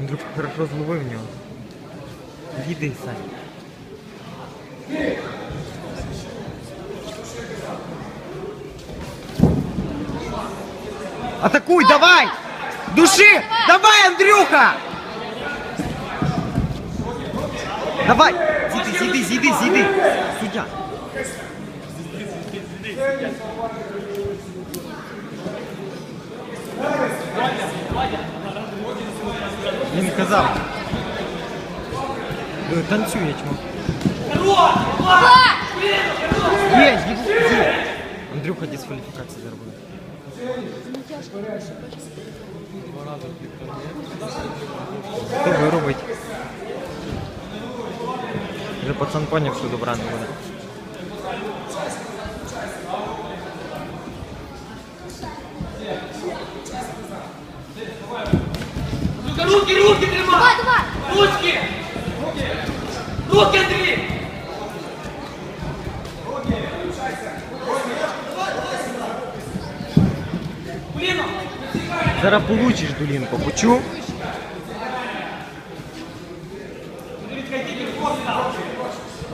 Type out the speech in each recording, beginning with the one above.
Андрюха хорошо зловив нього. Їди, Сань. Атакуй, давай! Души! Давай, Андрюха! Давай! Зійди, зійди, зійди, зійди! Суддя! Він казав. Е, Танцює чмо. Є, їбу, є. Андрюха дискваліфікацію заробив. Хто виробить? Вже пацан поняв, що добра не буде. руки, руки тримай! Давай, давай! Ручки! Руки, Андрій! Блін, Зараз получиш, Дулінко, почув?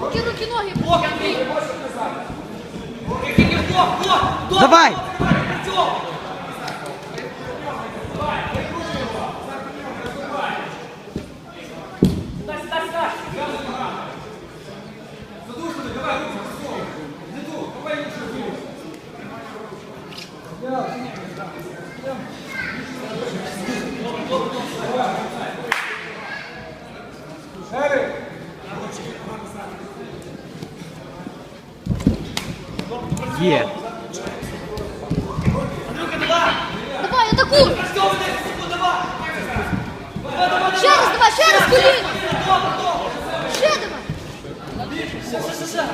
Руки, руки, ноги! блок, Андрій! Руки, блок, блок! блок! Давай! Працьовуй! Андрюха, давай! Атакуй! Працьовуй 10 секунд, давай! Давай, давай, Ще раз, давай, ще раз, коліно! 是啊